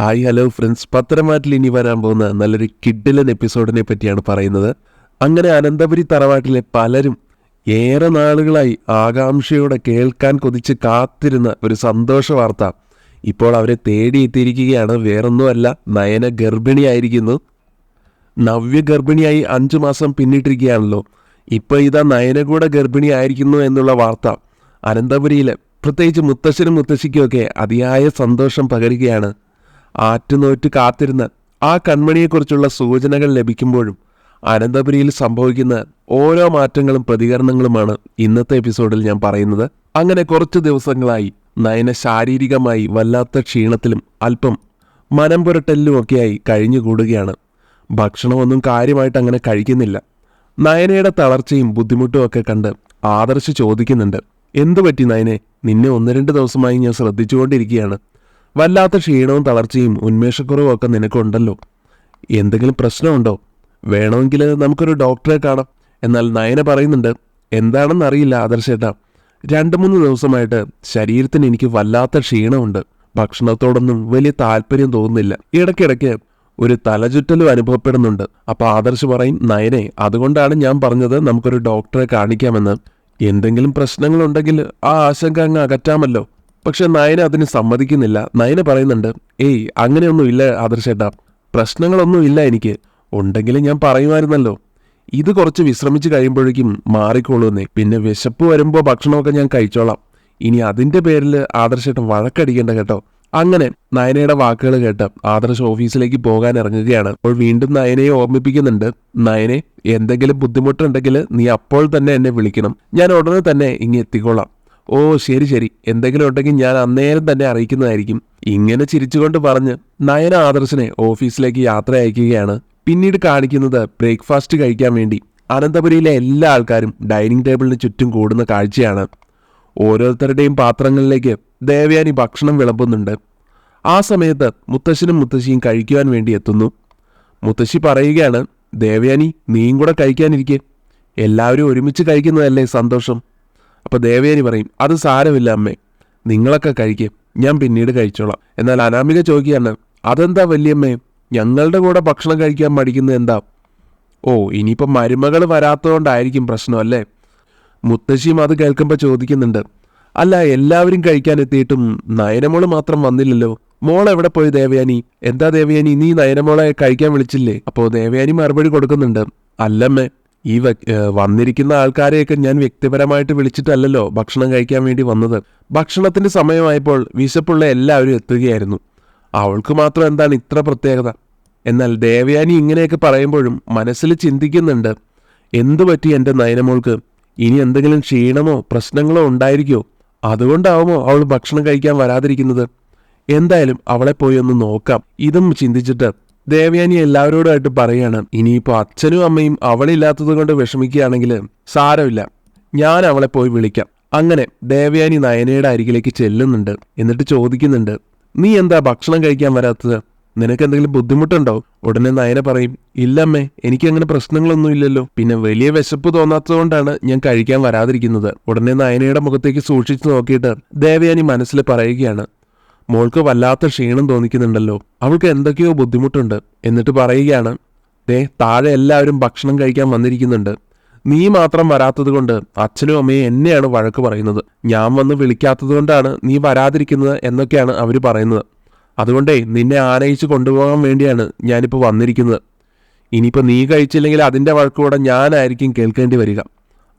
Hi hello friends. പത്തനംമാറ്റിൽ ഇനി വരാൻ പോകുന്ന നല്ലൊരു കിഡിലൻ എപ്പിസോഡിനെ പറ്റിയാണ് പറയുന്നത്. അങ്ങനെ അനന്തപുരി തറവാട്ടിലെ പലരും ഏറെ നാളുകളായി ആകാംക്ഷയോടെ കേൾക്കാൻ കൊതിച്ച് കാത്തിരുന്ന ഒരു സന്തോഷ വാർത്ത. ഇപ്പോൾ അവരെ തേടിയെത്തിയിരിക്കുകയാണ് വേറൊന്നുമല്ല നയന ഗർഭിണിയായിരിക്കുന്നു. നവ്യ ഗർഭിണിയായി അഞ്ചു മാസം പിന്നിട്ടിരിക്കുകയാണല്ലോ. ഇപ്പോൾ ഇതാ നയന കൂടെ ഗർഭിണിയായിരിക്കുന്നു എന്നുള്ള വാർത്ത. അനന്തപുരിയിലെ പ്രത്യേകിച്ച് മുത്തശ്ശനും മുത്തശ്ശിക്കുമൊക്കെ അതിയായ സന്തോഷം പകരുകയാണ്. ആറ്റുനോറ്റ് കാത്തിരുന്ന ആ കൺമണിയെക്കുറിച്ചുള്ള സൂചനകൾ ലഭിക്കുമ്പോഴും അനന്തപുരിയിൽ സംഭവിക്കുന്ന ഓരോ മാറ്റങ്ങളും പ്രതികരണങ്ങളുമാണ് ഇന്നത്തെ എപ്പിസോഡിൽ ഞാൻ പറയുന്നത്. അങ്ങനെ കുറച്ച് ദിവസങ്ങളായി നയന ശാരീരികമായി വല്ലാത്ത ക്ഷീണത്തിലും അല്പം മനം പുരട്ടലിലുമൊക്കെയായി കഴിഞ്ഞുകൂടുകയാണ്. ഭക്ഷണമൊന്നും കാര്യമായിട്ട് അങ്ങനെ കഴിക്കുന്നില്ല. നയനയുടെ തളർച്ചയും ബുദ്ധിമുട്ടും ഒക്കെ കണ്ട് ആദർശ് ചോദിക്കുന്നുണ്ട് എന്തു പറ്റി നയനെ? നിന്നെ ഒന്ന് രണ്ട് ദിവസമായി ഞാൻ ശ്രദ്ധിച്ചുകൊണ്ടിരിക്കുകയാണ്. വല്ലാത്ത ക്ഷീണവും തളർച്ചയും ഉന്മേഷക്കുറവും ഒക്കെ നിനക്കുണ്ടല്ലോ. എന്തെങ്കിലും പ്രശ്നമുണ്ടോ? വേണമെങ്കിൽ നമുക്കൊരു ഡോക്ടറെ കാണാം. എന്നാൽ നയന പറയുന്നുണ്ട് എന്താണെന്ന് അറിയില്ല ആദർശേട്ടാ. രണ്ട് മൂന്ന് ദിവസമായിട്ട് ശരീരത്തിന് എനിക്ക് വല്ലാത്ത ക്ഷീണമുണ്ട്. ഭക്ഷണത്തോടൊന്നും വലിയ താല്പര്യം തോന്നുന്നില്ല. ഇടയ്ക്കിടയ്ക്ക് ഒരു തലചുറ്റലും അനുഭവപ്പെടുന്നുണ്ട്. അപ്പോൾ ആദർശ് പറയും നയനെ അതുകൊണ്ടാണ് ഞാൻ പറഞ്ഞത് നമുക്കൊരു ഡോക്ടറെ കാണിക്കാമെന്ന്. എന്തെങ്കിലും പ്രശ്നങ്ങളുണ്ടെങ്കിൽ ആ ആശങ്ക അങ്ങ് അകറ്റാമല്ലോ. പക്ഷെ നയന അതിന് സമ്മതിക്കുന്നില്ല. നയന പറയുന്നുണ്ട് ഏയ് അങ്ങനെയൊന്നുമില്ല ആദർശേട്ടാ. പ്രശ്നങ്ങളൊന്നും ഇല്ല എനിക്ക്. ഉണ്ടെങ്കിൽ ഞാൻ പറയുമായിരുന്നല്ലോ. ഇത് കുറച്ച് വിശ്രമിച്ച് കഴിയുമ്പോഴേക്കും മാറിക്കോളൂന്നേ പിന്നെ വിശപ്പ് വരുമ്പോൾ ഭക്ഷണമൊക്കെ ഞാൻ കഴിച്ചോളാം. ഇനി അതിന്റെ പേരിൽ ആദർശേട്ടൻ വഴക്കടിക്കേണ്ട കേട്ടോ. അങ്ങനെ നയനയുടെ വാക്കുകൾ കേട്ട് ആദർശ് ഓഫീസിലേക്ക് പോകാൻ ഇറങ്ങുകയാണ്. അപ്പോൾ വീണ്ടും നയനയെ ഓർമ്മിപ്പിക്കുന്നുണ്ട് നയനെ എന്തെങ്കിലും ബുദ്ധിമുട്ടുണ്ടെങ്കിൽ നീ അപ്പോൾ തന്നെ എന്നെ വിളിക്കണം. ഞാൻ ഉടനെ തന്നെ ഇങ്ങ് എത്തിക്കോളാം. ഓ ശരി ശരി. എന്തെങ്കിലും ഉണ്ടെങ്കിൽ ഞാൻ അന്നേരം തന്നെ അറിയിക്കുന്നതായിരിക്കും. ഇങ്ങനെ ചിരിച്ചുകൊണ്ട് പറഞ്ഞ് നയന ആദർശനെ ഓഫീസിലേക്ക് യാത്ര അയക്കുകയാണ്. പിന്നീട് കാണിക്കുന്നത് ബ്രേക്ക്ഫാസ്റ്റ് കഴിക്കാൻ വേണ്ടി. അനന്തപുരിയിലെ എല്ലാ ആൾക്കാരും ഡൈനിങ് ടേബിളിന് ചുറ്റും കൂടുന്ന കാഴ്ചയാണ്. ഓരോരുത്തരുടെയും പാത്രങ്ങളിലേക്ക് ദേവയാനി ഭക്ഷണം വിളമ്പുന്നുണ്ട്. ആ സമയത്ത് മുത്തശ്ശനും മുത്തശ്ശിയും കഴിക്കുവാൻ വേണ്ടി എത്തുന്നു. മുത്തശ്ശി പറയുകയാണ് ദേവയാനി നീയും കൂടെ കഴിക്കാനിരിക്കെ. എല്ലാവരും ഒരുമിച്ച് കഴിക്കുന്നതല്ലേ സന്തോഷം. അപ്പോൾ ദേവേരി പറയും അത് സാരമില്ല അമ്മേ. നിങ്ങളൊക്കെ കഴിക്കും. ഞാൻ പിന്നീട് കഴിച്ചോളാം. എന്നാൽ അനാമിക ചോദിക്കുകയാണ് അതെന്താ വല്യമ്മേ? ഞങ്ങളുടെ കൂടെ ഭക്ഷണം കഴിക്കാൻ മടിക്കുന്നത് എന്താ? ഓ ഇനിയിപ്പം മരുമകൾ വരാത്തതുകൊണ്ടായിരിക്കും പ്രശ്നം അല്ലേ? മുത്തശ്ശിയും അത് കേൾക്കുമ്പോൾ ചോദിക്കുന്നുണ്ട് അല്ല എല്ലാവരും കഴിക്കാൻ എത്തിയിട്ടും നയനമോൾ മാത്രം വന്നില്ലല്ലോ. മോൾ എവിടെ പോയി ദേവയാനി? എന്താ ദേവയാനി നീ നയനമോളെ കഴിക്കാൻ വിളിച്ചില്ലേ? അപ്പോൾ ദേവയാനി മറുപടി കൊടുക്കുന്നുണ്ട് അല്ലമ്മേ ഈ വന്നിരിക്കുന്ന ആൾക്കാരെയൊക്കെ ഞാൻ വ്യക്തിപരമായിട്ട് വിളിച്ചിട്ടല്ലല്ലോ ഭക്ഷണം കഴിക്കാൻ വേണ്ടി വന്നത്. ഭക്ഷണത്തിന്റെ സമയമായപ്പോൾ വിശപ്പുള്ള എല്ലാവരും എത്തുകയായിരുന്നു. അവൾക്ക് മാത്രം എന്താണ് ഇത്ര പ്രത്യേകത? എന്നാൽ ദേവയാനി ഇങ്ങനെയൊക്കെ പറയുമ്പോഴും മനസ്സിൽ ചിന്തിക്കുന്നുണ്ട്. എന്തു പറ്റി എന്റെ നയനമോൾക്ക്? ഇനി എന്തെങ്കിലും ക്ഷീണമോ പ്രശ്നങ്ങളോ ഉണ്ടായിരിക്കോ? അതുകൊണ്ടാവുമോ അവൾ ഭക്ഷണം കഴിക്കാൻ വരാതിരിക്കുന്നത്? എന്തായാലും അവളെ പോയി ഒന്ന് നോക്കാം. ഇതും ചിന്തിച്ചിട്ട് ദേവയാനി എല്ലാവരോടുമായിട്ട് പറയുകയാണ് ഇനിയിപ്പോൾ അച്ഛനും അമ്മയും അവളില്ലാത്തത് കൊണ്ട് വിഷമിക്കുകയാണെങ്കിൽ സാരമില്ല. ഞാൻ അവളെ പോയി വിളിക്കാം. അങ്ങനെ ദേവയാനി നയനയുടെ അരികിലേക്ക് ചെല്ലുന്നുണ്ട് എന്നിട്ട് ചോദിക്കുന്നുണ്ട് നീ എന്താ ഭക്ഷണം കഴിക്കാൻ വരാത്തത്? നിനക്ക് എന്തെങ്കിലും ബുദ്ധിമുട്ടുണ്ടോ? ഉടനെ നയന പറയും ഇല്ലമ്മേ എനിക്ക് അങ്ങനെ പ്രശ്നങ്ങളൊന്നും ഇല്ലല്ലോ. പിന്നെ വലിയ വിശപ്പ് തോന്നാത്തതുകൊണ്ടാണ് ഞാൻ കഴിക്കാൻ വരാതിരിക്കുന്നത്. ഉടനെ നയനയുടെ മുഖത്തേക്ക് സൂക്ഷിച്ചു നോക്കിയിട്ട് ദേവയാനി മനസ്സിൽ പറയുകയാണ് മോൾക്ക് വല്ലാത്ത ക്ഷീണം തോന്നിക്കുന്നുണ്ടല്ലോ. അവൾക്ക് എന്തൊക്കെയോ ബുദ്ധിമുട്ടുണ്ട് എന്നിട്ട് പറയുകയാണ് ദേ താഴെ എല്ലാവരും ഭക്ഷണം കഴിക്കാൻ വന്നിരിക്കുന്നുണ്ട്. നീ മാത്രം വരാത്തത് കൊണ്ട് അച്ഛനും അമ്മയും എന്നെയാണ് വഴക്ക് പറയുന്നത്. ഞാൻ വന്ന് വിളിക്കാത്തത് കൊണ്ടാണ് നീ വരാതിരിക്കുന്നത് എന്നൊക്കെയാണ് അവർ പറയുന്നത്. അതുകൊണ്ടേ നിന്നെ ആനയിച്ച് കൊണ്ടുപോകാൻ വേണ്ടിയാണ് ഞാനിപ്പോൾ വന്നിരിക്കുന്നത്. ഇനിയിപ്പോൾ നീ കഴിച്ചില്ലെങ്കിൽ അതിന്റെ വഴക്കൂടെ ഞാനായിരിക്കും കേൾക്കേണ്ടി വരിക.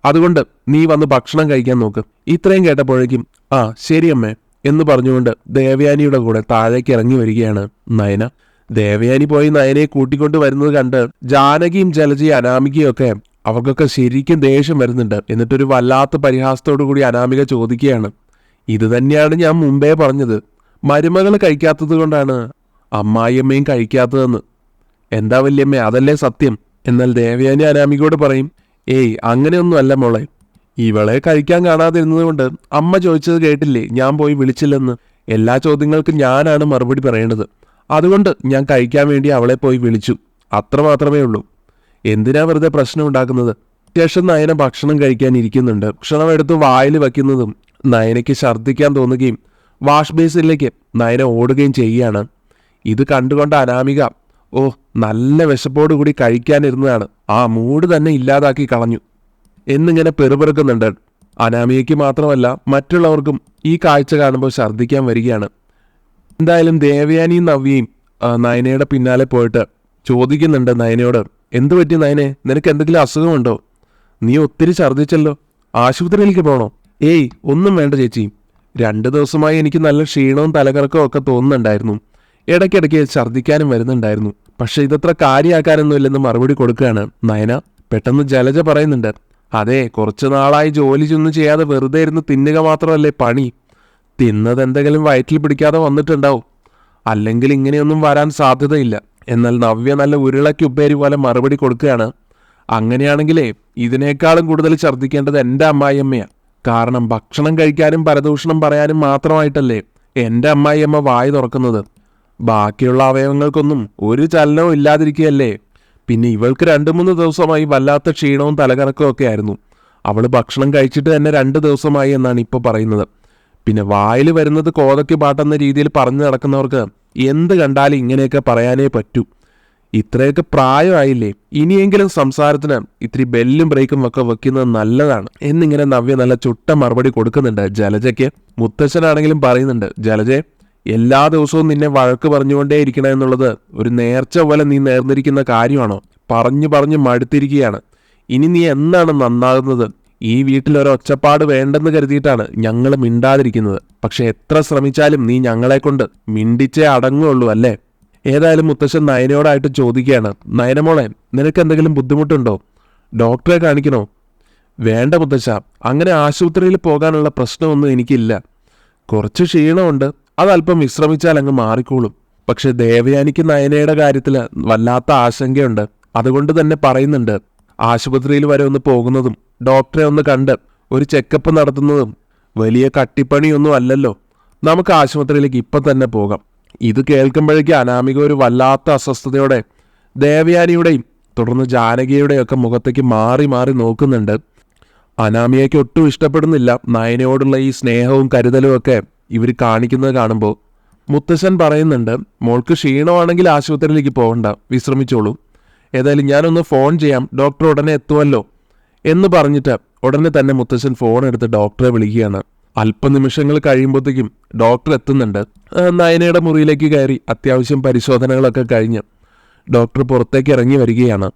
അതുകൊണ്ട് നീ വന്ന് ഭക്ഷണം കഴിക്കാൻ നോക്ക്. ഇത്രയും കേട്ടപ്പോഴേക്കും ആ ശരി അമ്മേ. എന്ന് പറഞ്ഞുകൊണ്ട് ദേവയാനിയുടെ കൂടെ താഴേക്ക് ഇറങ്ങി വരികയാണ് നയന. ദേവയാനി പോയി നയനയെ കൂട്ടിക്കൊണ്ട് വരുന്നത് കണ്ട് ജാനകിയും ജലജയും അനാമികയൊക്കെ അവർക്കൊക്കെ ശരിക്കും ദേഷ്യം വരുന്നുണ്ട്. എന്നിട്ടൊരു വല്ലാത്ത പരിഹാസത്തോടു കൂടി അനാമിക ചോദിക്കുകയാണ് ഇത് തന്നെയാണ് ഞാൻ മുമ്പേ പറഞ്ഞത്. മരുമകൾ കഴിക്കാത്തത് കൊണ്ടാണ് അമ്മായിയമ്മയും കഴിക്കാത്തതെന്ന്. എന്താ വല്യമ്മ അതല്ലേ സത്യം? എന്നാൽ ദേവയാനി അനാമികയോട് പറയും ഏയ് അങ്ങനെയൊന്നും അല്ല മോളെ. ഇവളെ കഴിക്കാൻ കാണാതിരുന്നത് കൊണ്ട് അമ്മ ചോദിച്ചത് കേട്ടില്ലേ? ഞാൻ പോയി വിളിച്ചില്ലെന്ന്. എല്ലാ ചോദ്യങ്ങൾക്കും ഞാനാണ് മറുപടി പറയേണ്ടത്. അതുകൊണ്ട് ഞാൻ കഴിക്കാൻ വേണ്ടി അവളെ പോയി വിളിച്ചു. അത്ര മാത്രമേ ഉള്ളൂ. എന്തിനാ വെറുതെ പ്രശ്നം ഉണ്ടാക്കുന്നത്? അത്യാവശ്യം നയന ഭക്ഷണം കഴിക്കാൻ ഇരിക്കുന്നുണ്ട്. ഭക്ഷണം എടുത്ത് വായിൽ വയ്ക്കുന്നതും നയനയ്ക്ക് ഛർദ്ദിക്കാൻ തോന്നുകയും വാഷ് ബേസിനിലേക്ക് നയന ഓടുകയും ചെയ്യുകയാണ്. ഇത് കണ്ടുകൊണ്ട് അനാമിക ഓ നല്ല വിശപ്പോടുകൂടി കഴിക്കാനിരുന്നതാണ്. ആ മൂഡ് തന്നെ ഇല്ലാതാക്കി കളഞ്ഞു. എന്നിങ്ങനെ പെറുപെറുക്കുന്നുണ്ട്. അനാമിയയ്ക്ക് മാത്രമല്ല മറ്റുള്ളവർക്കും ഈ കാഴ്ച കാണുമ്പോൾ ഛർദ്ദിക്കാൻ വരികയാണ്. എന്തായാലും ദേവയാനിയും നവ്യയും നയനയുടെ പിന്നാലെ പോയിട്ട് ചോദിക്കുന്നുണ്ട് നയനയോട് എന്തു പറ്റി നയനെ? നിനക്ക് എന്തെങ്കിലും അസുഖമുണ്ടോ? നീ ഒത്തിരി ഛർദ്ദിച്ചല്ലോ. ആശുപത്രിയിലേക്ക് പോകണോ ഏയ് ഒന്നും വേണ്ട ചേച്ചി. രണ്ട് ദിവസമായി എനിക്ക് നല്ല ക്ഷീണവും തലകറക്കവും ഒക്കെ തോന്നുന്നുണ്ടായിരുന്നു. ഇടയ്ക്കിടയ്ക്ക് ഛർദ്ദിക്കാനും വരുന്നുണ്ടായിരുന്നു. പക്ഷേ ഇതത്ര കാര്യമാക്കാനൊന്നുമില്ലെന്ന് മറുപടി കൊടുക്കുകയാണ് നയന. പെട്ടെന്ന് ജലജ പറയുന്നുണ്ട് അതെ കുറച്ചു നാളായി ജോലി ചെന്ന് ചെയ്യാതെ വെറുതെ ഇരുന്ന് തിന്നുക മാത്രമല്ലേ പണി. തിന്നത് എന്തെങ്കിലും വയറ്റിൽ പിടിക്കാതെ വന്നിട്ടുണ്ടാവും. അല്ലെങ്കിൽ ഇങ്ങനെയൊന്നും വരാൻ സാധ്യതയില്ല. എന്നാൽ നവ്യ നല്ല ഉരുളയ്ക്ക് ഉപ്പേരി പോലെ മറുപടി കൊടുക്കുകയാണ്. അങ്ങനെയാണെങ്കിലേ ഇതിനേക്കാളും കൂടുതൽ ഛർദ്ദിക്കേണ്ടത് എന്റെ അമ്മായിയമ്മയാണ് കാരണം ഭക്ഷണം കഴിക്കാനും പരദൂഷണം പറയാനും മാത്രമായിട്ടല്ലേ എന്റെ അമ്മായിയമ്മ വായി തുറക്കുന്നത്. ബാക്കിയുള്ള അവയവങ്ങൾക്കൊന്നും ഒരു ചലനവും ഇല്ലാതിരിക്കുകയല്ലേ? പിന്നെ ഇവൾക്ക് രണ്ട് മൂന്ന് ദിവസമായി വല്ലാത്ത ക്ഷീണവും തലകറക്കവും ഒക്കെ ആയിരുന്നു. അവൾ ഭക്ഷണം കഴിച്ചിട്ട് തന്നെ രണ്ട് ദിവസമായി എന്നാണ് ഇപ്പോൾ പറയുന്നത്. പിന്നെ വായിൽ വരുന്നത് കോതയ്ക്ക് പാട്ടെന്ന രീതിയിൽ പറഞ്ഞു നടക്കുന്നവർക്ക് എന്ത് കണ്ടാലും ഇങ്ങനെയൊക്കെ പറയാനേ പറ്റൂ. ഇത്രയൊക്കെ പ്രായമായില്ലേ? ഇനിയെങ്കിലും സംസാരത്തിന് ഇത്തിരി ബെല്ലും ബ്രേക്കും ഒക്കെ വെക്കുന്നത് നല്ലതാണ്. എന്നിങ്ങനെ നവ്യ നല്ല ചുട്ട മറുപടി കൊടുക്കുന്നുണ്ട് ജലജയ്ക്ക്. മുത്തശ്ശനാണെങ്കിലും പറയുന്നുണ്ട് ജലജെ എല്ലാ ദിവസവും നിന്നെ വഴക്ക് പറഞ്ഞുകൊണ്ടേ ഇരിക്കണം എന്നുള്ളത് ഒരു നേർച്ച പോലെ നീ നേർന്നിരിക്കുന്ന കാര്യമാണോ? പറഞ്ഞു പറഞ്ഞ് മടുത്തിരിക്കുകയാണ്. ഇനി നീ എന്നാണ് നന്നാകുന്നത്? ഈ വീട്ടിൽ ഒരു ഒച്ചപ്പാട് വേണ്ടെന്ന് കരുതിയിട്ടാണ് ഞങ്ങൾ മിണ്ടാതിരിക്കുന്നത്. പക്ഷെ എത്ര ശ്രമിച്ചാലും നീ ഞങ്ങളെക്കൊണ്ട് മിണ്ടിച്ചേ അടങ്ങുള്ളൂ അല്ലേ? ഏതായാലും മുത്തശ്ശൻ നയനയോടായിട്ട് ചോദിക്കുകയാണ്. നയനമോളെ നിനക്ക് എന്തെങ്കിലും ബുദ്ധിമുട്ടുണ്ടോ? ഡോക്ടറെ കാണിക്കണോ? വേണ്ട മുത്തശ്ശ. അങ്ങനെ ആശുപത്രിയിൽ പോകാനുള്ള പ്രശ്നമൊന്നും എനിക്കില്ല. കുറച്ച് ക്ഷീണമുണ്ട്. അതല്പം വിശ്രമിച്ചാൽ അങ്ങ് മാറിക്കോളും. പക്ഷെ ദേവയാനിക്ക് നയനയുടെ കാര്യത്തിൽ വല്ലാത്ത ആശങ്കയുണ്ട്. അതുകൊണ്ട് തന്നെ പറയുന്നുണ്ട് ആശുപത്രിയിൽ വരെ ഒന്ന് പോകുന്നതും ഡോക്ടറെ ഒന്ന് കണ്ട് ഒരു ചെക്കപ്പ് നടത്തുന്നതും വലിയ കട്ടിപ്പണിയൊന്നും അല്ലല്ലോ. നമുക്ക് ആശുപത്രിയിലേക്ക് ഇപ്പം തന്നെ പോകാം. ഇത് കേൾക്കുമ്പോഴേക്ക് അനാമിക ഒരു വല്ലാത്ത അസ്വസ്ഥതയോടെ ദേവയാനിയുടെയും തുടർന്ന് ജാനകിയുടെയും ഒക്കെ മുഖത്തേക്ക് മാറി മാറി നോക്കുന്നുണ്ട്. അനാമിയയ്ക്ക് ഒട്ടും ഇഷ്ടപ്പെടുന്നില്ല നയനയോടുള്ള ഈ സ്നേഹവും കരുതലും ഒക്കെ ഇവർ കാണിക്കുന്നത് കാണുമ്പോൾ മുത്തശ്ശൻ പറയുന്നുണ്ട് മോൾക്ക് ക്ഷീണമാണെങ്കിൽ ആശുപത്രിയിലേക്ക് പോകണ്ട വിശ്രമിച്ചോളൂ. ഏതായാലും ഞാനൊന്ന് ഫോൺ ചെയ്യാം ഡോക്ടർ ഉടനെ എത്തുമല്ലോ എന്ന് പറഞ്ഞിട്ട് ഉടനെ തന്നെ മുത്തശ്ശൻ ഫോൺ എടുത്ത് ഡോക്ടറെ വിളിക്കുകയാണ്. അല്പനിമിഷങ്ങൾ കഴിയുമ്പോഴത്തേക്കും ഡോക്ടർ എത്തുന്നുണ്ട്. നയനയുടെ മുറിയിലേക്ക് കയറി അത്യാവശ്യം പരിശോധനകളൊക്കെ കഴിഞ്ഞ് ഡോക്ടർ പുറത്തേക്ക് ഇറങ്ങി വരികയാണ്.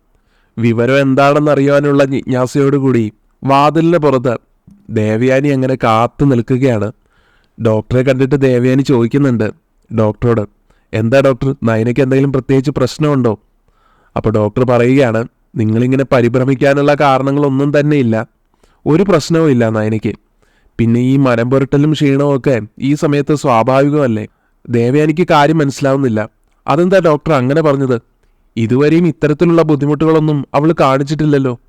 വിവരം എന്താണെന്ന് അറിയാനുള്ള ജിജ്ഞാസയോടുകൂടി വാതിലിന് പുറത്ത് ദേവയാനി അങ്ങനെ കാത്തു നിൽക്കുകയാണ്. ഡോക്ടറെ കണ്ടിട്ട് ദേവയാനി ചോദിക്കുന്നുണ്ട്. ഡോക്ടറോട് എന്താ ഡോക്ടർ നയനയ്ക്ക് എന്തെങ്കിലും പ്രത്യേകിച്ച് പ്രശ്നമുണ്ടോ? അപ്പോൾ ഡോക്ടർ പറയുകയാണ് നിങ്ങളിങ്ങനെ പരിഭ്രമിക്കാനുള്ള കാരണങ്ങളൊന്നും തന്നെ ഇല്ല. ഒരു പ്രശ്നവും ഇല്ല നയനയ്ക്ക്. പിന്നെ ഈ മരം പുരട്ടലും ക്ഷീണവും ഒക്കെ ഈ സമയത്ത് സ്വാഭാവികമല്ലേ? ദേവയാനിക്ക് കാര്യം മനസ്സിലാവുന്നില്ല. അതെന്താ ഡോക്ടർ അങ്ങനെ പറഞ്ഞത്? ഇതുവരെയും ഇത്തരത്തിലുള്ള ബുദ്ധിമുട്ടുകളൊന്നും അവൾ കാണിച്ചിട്ടില്ലല്ലോ.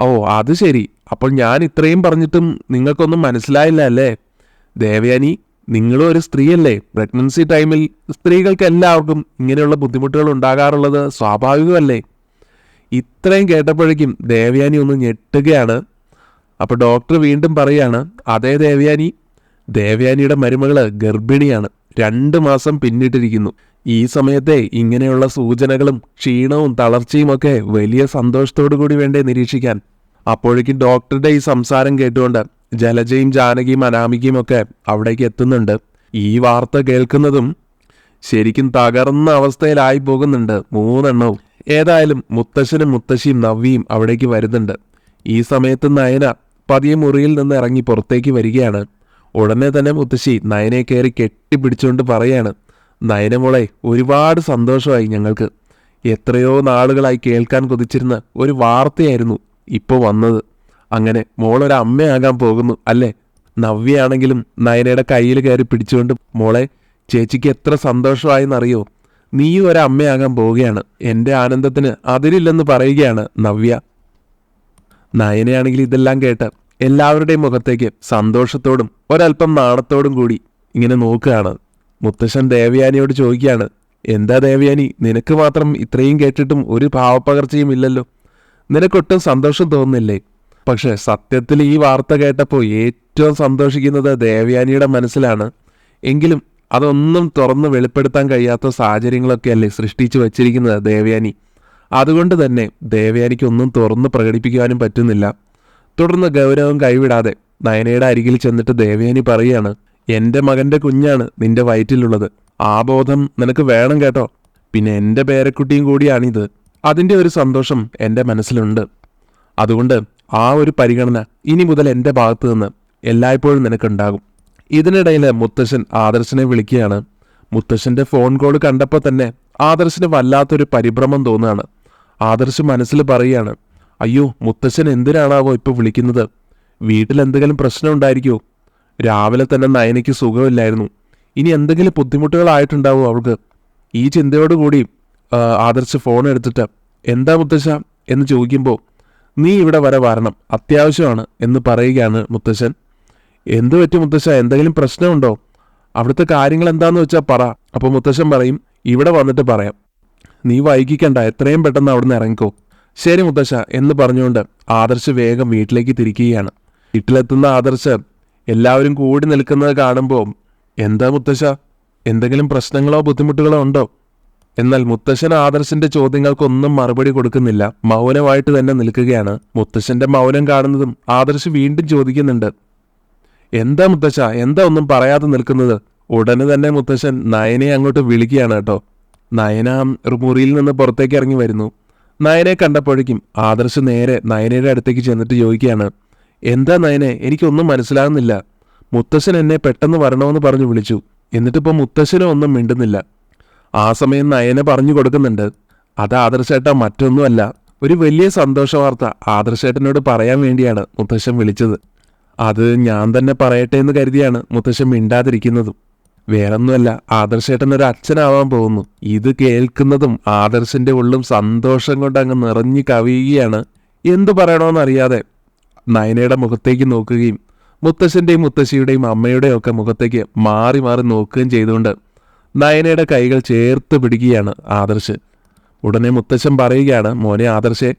ഓ അത് ശരി. അപ്പോൾ ഞാൻ ഇത്രയും പറഞ്ഞിട്ടും നിങ്ങൾക്കൊന്നും മനസ്സിലായില്ല അല്ലേ? ദേവയാനി നിങ്ങളും ഒരു സ്ത്രീയല്ലേ? പ്രഗ്നൻസി ടൈമിൽ സ്ത്രീകൾക്ക് എല്ലാവർക്കും ഇങ്ങനെയുള്ള ബുദ്ധിമുട്ടുകൾ ഉണ്ടാകാറുള്ളത് സ്വാഭാവികമല്ലേ? ഇത്രയും കേട്ടപ്പോഴേക്കും ദേവയാനി ഒന്ന് ഞെട്ടുകയാണ്. അപ്പോൾ ഡോക്ടർ വീണ്ടും പറയാണ് അതേ ദേവയാനി ദേവയാനിയുടെ മരുമകൾ ഗർഭിണിയാണ്. രണ്ട് മാസം പിന്നിട്ടിരിക്കുന്നു. ഈ സമയത്തെ ഇങ്ങനെയുള്ള സൂചനകളും ക്ഷീണവും തളർച്ചയും ഒക്കെ വലിയ സന്തോഷത്തോടു കൂടി വേണ്ടേ നിരീക്ഷിക്കാൻ. അപ്പോഴേക്കും ഡോക്ടറുടെ ഈ സംസാരം കേട്ടുകൊണ്ട് ജലജയും ജാനകിയും അനാമികയും ഒക്കെ അവിടേക്ക് എത്തുന്നുണ്ട്. ഈ വാർത്ത കേൾക്കുന്നതും ശരിക്കും തകർന്ന അവസ്ഥയിലായി പോകുന്നുണ്ട് മൂന്നെണ്ണവും. ഏതായാലും മുത്തശ്ശനും മുത്തശ്ശിയും നവ്വിയും അവിടേക്ക് വരുന്നുണ്ട്. ഈ സമയത്ത് നയന പതിയെ മുറിയിൽ നിന്ന് ഇറങ്ങി പുറത്തേക്ക് വരികയാണ്. ഉടനെ തന്നെ മുത്തശ്ശി നയനെ കയറി കെട്ടിപ്പിടിച്ചുകൊണ്ട് പറയാണ് നയനമോളെ ഒരുപാട് സന്തോഷമായി ഞങ്ങൾക്ക്. എത്രയോ നാളുകളായി കേൾക്കാൻ കൊതിച്ചിരുന്ന ഒരു വാർത്തയായിരുന്നു ഇപ്പോൾ വന്നത്. അങ്ങനെ മോളൊരു അമ്മയാകാൻ പോകുന്നു അല്ലേ? നവ്യയാണെങ്കിലും നയനയുടെ കയ്യിൽ കയറി പിടിച്ചുകൊണ്ട് മോളെ ചേച്ചിക്ക് എത്ര സന്തോഷമായെന്നറിയോ? നീയും ഒരു അമ്മയാകാൻ പോവുകയാണ്. എന്റെ ആനന്ദത്തിന് അതിരില്ലെന്ന് പറയുകയാണ് നവ്യ. നയനയാണെങ്കിൽ ഇതെല്ലാം കേട്ട് എല്ലാവരുടെയും മുഖത്തേക്ക് സന്തോഷത്തോടും ഒരല്പം നാണത്തോടും കൂടി ഇങ്ങനെ നോക്കുകയാണ്. മുത്തശ്ശൻ ദേവയാനിയോട് ചോദിക്കുകയാണ് എന്താ ദേവയാനി നിനക്ക് മാത്രം ഇത്രയും കേട്ടിട്ടും ഒരു ഭാവപ്പകർച്ചയും ഇല്ലല്ലോ നിനക്കൊട്ടും സന്തോഷം തോന്നുന്നില്ലേ? പക്ഷെ സത്യത്തിൽ ഈ വാർത്ത കേട്ടപ്പോൾ ഏറ്റവും സന്തോഷിക്കുന്നത് ദേവയാനിയുടെ മനസ്സിലാണ്. എങ്കിലും അതൊന്നും തുറന്ന് വെളിപ്പെടുത്താൻ കഴിയാത്ത സാഹചര്യങ്ങളൊക്കെയല്ലേ സൃഷ്ടിച്ചു വച്ചിരിക്കുന്നത് ദേവയാനി. അതുകൊണ്ട് തന്നെ ദേവയാനിക്ക് ഒന്നും തുറന്ന് പ്രകടിപ്പിക്കുവാനും പറ്റുന്നില്ല. തുടർന്ന് ഗൗരവം കൈവിടാതെ നയനയുടെ അരികിൽ ചെന്നിട്ട് ദേവയാനി പറയുകയാണ് എന്റെ മകന്റെ കുഞ്ഞാണ് നിന്റെ വയറ്റിലുള്ളത്. ആ ബോധം നിനക്ക് വേണം കേട്ടോ. പിന്നെ എന്റെ പേരക്കുട്ടിയും കൂടിയാണിത്. അതിന്റെ ഒരു സന്തോഷം എന്റെ മനസ്സിലുണ്ട്. അതുകൊണ്ട് ആ ഒരു പരിഗണന ഇനി മുതൽ എന്റെ ഭാഗത്തു നിന്ന് എല്ലായ്പ്പോഴും നിനക്കുണ്ടാകും. ഇതിനിടയിൽ മുത്തശ്ശൻ ആദർശനെ വിളിക്കുകയാണ്. മുത്തശ്ശന്റെ ഫോൺ കോൾ കണ്ടപ്പോൾ തന്നെ ആദർശന് വല്ലാത്തൊരു പരിഭ്രമം തോന്നുകയാണ്. ആദർശ് മനസ്സിൽ പറയുകയാണ് അയ്യോ മുത്തശ്ശൻ എന്തിനാണാവോ ഇപ്പോൾ വിളിക്കുന്നത്? വീട്ടിൽ എന്തെങ്കിലും പ്രശ്നം ഉണ്ടായിരിക്കുമോ രാവിലെ തന്നെ നയനയ്ക്ക് സുഖമില്ലായിരുന്നു. ഇനി എന്തെങ്കിലും ബുദ്ധിമുട്ടുകളായിട്ടുണ്ടാവോ അവൾക്ക്? ഈ ചിന്തയോടുകൂടി ആദർശ് ഫോൺ എടുത്തിട്ട് എന്താ മുത്തശ്ശ? എന്ന് ചോദിക്കുമ്പോൾ നീ ഇവിടെ വരെ വരണം. അത്യാവശ്യമാണ് എന്ന് പറയുകയാണ് മുത്തശ്ശൻ. എന്ത് പറ്റും മുത്തശ്ശ? എന്തെങ്കിലും പ്രശ്നമുണ്ടോ? അവിടുത്തെ കാര്യങ്ങൾ എന്താണെന്ന് വെച്ചാൽ പറ. അപ്പോൾ മുത്തശ്ശൻ പറയും ഇവിടെ വന്നിട്ട് പറയാം. നീ വൈകിക്കണ്ട. എത്രയും പെട്ടെന്ന് അവിടുന്ന് ഇറങ്ങിക്കോ. ശരി മുത്തശ്ശ എന്ന് പറഞ്ഞുകൊണ്ട് ആദർശ് വേഗം വീട്ടിലേക്ക് തിരിക്കുകയാണ്. വീട്ടിലെത്തുന്ന ആദർശ് എല്ലാവരും കൂടി നിൽക്കുന്നത് കാണുമ്പോൾ എന്താ മുത്തശ്ശ? എന്തെങ്കിലും പ്രശ്നങ്ങളോ ബുദ്ധിമുട്ടുകളോ ഉണ്ടോ? എന്നാൽ മുത്തശ്ശൻ ആദർശിന്റെ ചോദ്യങ്ങൾക്കൊന്നും മറുപടി കൊടുക്കുന്നില്ല. മൗനമായിട്ട് തന്നെ നിൽക്കുകയാണ്. മുത്തശ്ശന്റെ മൗനം കാണുന്നതും ആദർശ് വീണ്ടും ചോദിക്കുന്നുണ്ട്. എന്താ മുത്തശ്ശ? എന്താ ഒന്നും പറയാതെ നിൽക്കുന്നത്? ഉടനെ തന്നെ മുത്തശ്ശൻ നയനെ അങ്ങോട്ട് വിളിക്കുകയാണ് കേട്ടോ. നയന മുറിയിൽ നിന്ന് പുറത്തേക്ക് ഇറങ്ങി വരുന്നു. നയനെ കണ്ടപ്പോഴേക്കും ആദർശ് നേരെ നയനയുടെ അടുത്തേക്ക് ചെന്നിട്ട് ചോദിക്കുകയാണ്. എന്താ നയനെ? എനിക്കൊന്നും മനസ്സിലാകുന്നില്ല. മുത്തശ്ശൻ എന്നെ പെട്ടെന്ന് വരണമെന്ന് പറഞ്ഞു വിളിച്ചു. എന്നിട്ടിപ്പോൾ മുത്തശ്ശനും ഒന്നും മിണ്ടുന്നില്ല. ആ സമയം നയന പറഞ്ഞു കൊടുക്കുന്നുണ്ട്. അത് ആദർശേട്ട മറ്റൊന്നുമല്ല. ഒരു വലിയ സന്തോഷ വാർത്ത ആദർശേട്ടനോട് പറയാൻ വേണ്ടിയാണ് മുത്തശ്ശൻ വിളിച്ചത്. അത് ഞാൻ തന്നെ പറയട്ടെ എന്ന് കരുതിയാണ് മുത്തശ്ശൻ മിണ്ടാതിരിക്കുന്നതും. വേറൊന്നുമല്ല ആദർശേട്ടൻ ഒരു അച്ഛനാവാൻ പോകുന്നു. ഇത് കേൾക്കുന്നതും ആദർശന്റെ ഉള്ളും സന്തോഷം കൊണ്ട് അങ്ങ് നിറഞ്ഞു കവിയുകയാണ്. എന്തു പറയണമെന്നറിയാതെ നയനയുടെ മുഖത്തേക്ക് നോക്കുകയും മുത്തശ്ശന്റെയും മുത്തശ്ശിയുടെയും അമ്മയുടെയും ഒക്കെ മുഖത്തേക്ക് മാറി മാറി നോക്കുകയും ചെയ്തുകൊണ്ട് നയനയുടെ കൈകൾ ചേർത്ത് പിടിക്കുകയാണ് ആദർശ്. ഉടനെ മുത്തശ്ശൻ പറയുകയാണ് മോനെ ആദർശേ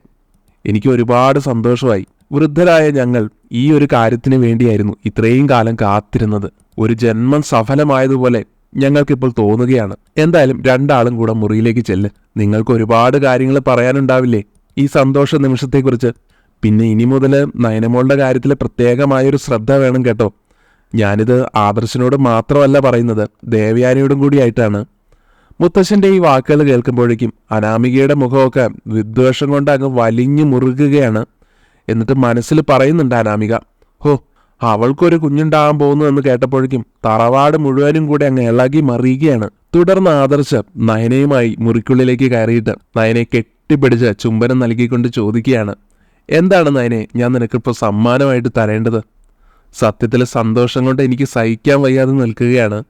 എനിക്ക് ഒരുപാട് സന്തോഷമായി. വൃദ്ധരായ ഞങ്ങൾ ഈ ഒരു കാര്യത്തിന് വേണ്ടിയായിരുന്നു ഇത്രയും കാലം കാത്തിരുന്നത്. ഒരു ജന്മം സഫലമായതുപോലെ ഞങ്ങൾക്കിപ്പോൾ തോന്നുകയാണ്. എന്തായാലും രണ്ടാളും കൂടെ മുറിയിലേക്ക് ചെല്ല്. നിങ്ങൾക്ക് ഒരുപാട് കാര്യങ്ങൾ പറയാനുണ്ടാവില്ലേ ഈ സന്തോഷ നിമിഷത്തെക്കുറിച്ച്? പിന്നെ ഇനി മുതൽ നയനമോളുടെ കാര്യത്തിൽ പ്രത്യേകമായൊരു ശ്രദ്ധ വേണം കേട്ടോ. ഞാനിത് ആദർശനോട് മാത്രമല്ല പറയുന്നത് ദേവയാനിയോടും കൂടിയായിട്ടാണ്. മുത്തശ്ശന്റെ ഈ വാക്കുകൾ കേൾക്കുമ്പോഴേക്കും അനാമികയുടെ മുഖമൊക്കെ വിദ്വേഷം കൊണ്ട് അങ്ങ് വലിഞ്ഞു മുറുകുകയാണ്. എന്നിട്ട് മനസ്സിൽ പറയുന്നുണ്ട് അനാമിക ഹോ അവൾക്കൊരു കുഞ്ഞുണ്ടാകാൻ പോകുന്നു എന്ന് കേട്ടപ്പോഴേക്കും തറവാട് മുഴുവനും കൂടി അങ്ങ് ഇളകി മറിയുകയാണ്. തുടർന്ന് ആദർശ് നയനയുമായി മുറിക്കുള്ളിലേക്ക് കയറിയിട്ട് നയനെ കെട്ടിപ്പിടിച്ച് ചുംബനം നൽകിക്കൊണ്ട് ചോദിക്കുകയാണ് എന്താണ് നയനെ ഞാൻ നിനക്കിപ്പോൾ സമ്മാനമായിട്ട് തരേണ്ടത്? സത്യത്തിൽ സന്തോഷം കൊണ്ട് എനിക്ക് സഹിക്കാൻ വയ്യാതെ നിൽക്കുകയാണ്.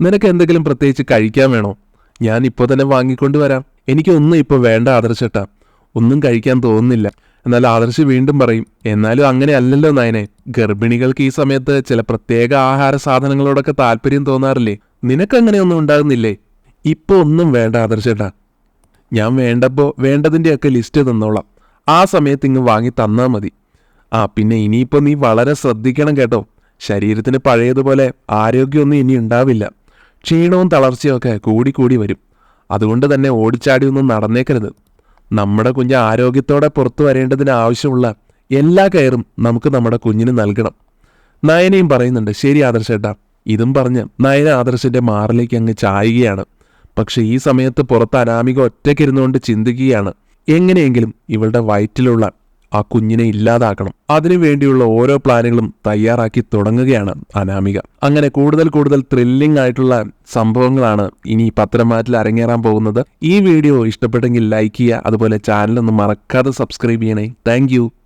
നിനക്ക് എന്തെങ്കിലും പ്രത്യേകിച്ച് കഴിക്കാൻ വേണോ? ഞാൻ ഇപ്പോൾ തന്നെ വാങ്ങിക്കൊണ്ട് വരാം. എനിക്കൊന്നും ഇപ്പോൾ വേണ്ട ആദർശട്ടാ ഒന്നും കഴിക്കാൻ തോന്നുന്നില്ല. എന്നാൽ ആദർശ് വീണ്ടും പറയും എന്നാലും അങ്ങനെ അല്ലല്ലോ നയനെ. ഗർഭിണികൾക്ക് ഈ സമയത്ത് ചില പ്രത്യേക ആഹാര സാധനങ്ങളോടൊക്കെ താല്പര്യം തോന്നാറില്ലേ? നിനക്ക് അങ്ങനെയൊന്നും ഉണ്ടാകുന്നില്ലേ? ഇപ്പോൾ ഒന്നും വേണ്ട ആദർശേട്ടാ ഞാൻ വേണ്ടപ്പോൾ വേണ്ടതിന്റെയൊക്കെ ലിസ്റ്റ് തന്നോളാം. ആ സമയത്ത് ഇങ്ങ് വാങ്ങി തന്നാൽ മതി. ആ പിന്നെ ഇനിയിപ്പോൾ നീ വളരെ ശ്രദ്ധിക്കണം കേട്ടോ. ശരീരത്തിന് പഴയതുപോലെ ആരോഗ്യമൊന്നും ഇനി ഉണ്ടാവില്ല. ക്ഷീണവും തളർച്ചയും ഒക്കെ കൂടി കൂടി വരും. അതുകൊണ്ട് തന്നെ ഓടിച്ചാടിയൊന്നും നടന്നേക്കരുത്. നമ്മുടെ കുഞ്ഞ് ആരോഗ്യത്തോടെ പുറത്തു വരേണ്ടതിന് ആവശ്യമുള്ള എല്ലാ കയറും നമുക്ക് നമ്മുടെ കുഞ്ഞിന് നൽകണം. നയനയും പറയുന്നുണ്ട് ശരി ആദർശേട്ടാ. ഇതും പറഞ്ഞ് നയന ആദർശന്റെ മാറിലേക്ക് അങ്ങ് ചായുകയാണ്. പക്ഷെ ഈ സമയത്ത് പുറത്ത് അനാമിക ഒറ്റയ്ക്കിരുന്നുകൊണ്ട് ചിന്തിക്കുകയാണ്. എങ്ങനെയെങ്കിലും ഇവളുടെ വയറ്റിലുള്ള ആ കുഞ്ഞിനെ ഇല്ലാതാക്കണം. അതിനു വേണ്ടിയുള്ള ഓരോ പ്ലാനുകളും തയ്യാറാക്കി തുടങ്ങുകയാണ് അനാമിക. അങ്ങനെ കൂടുതൽ കൂടുതൽ ത്രില്ലിംഗ് ആയിട്ടുള്ള സംഭവങ്ങളാണ് ഇനി പത്രമാറ്റിൽ അരങ്ങേറാൻ പോകുന്നത്. ഈ വീഡിയോ ഇഷ്ടപ്പെട്ടെങ്കിൽ ലൈക്ക് ചെയ്യുക അതുപോലെ ചാനൽ ഒന്ന് മറക്കാതെ സബ്സ്ക്രൈബ് ചെയ്യണേ. താങ്ക്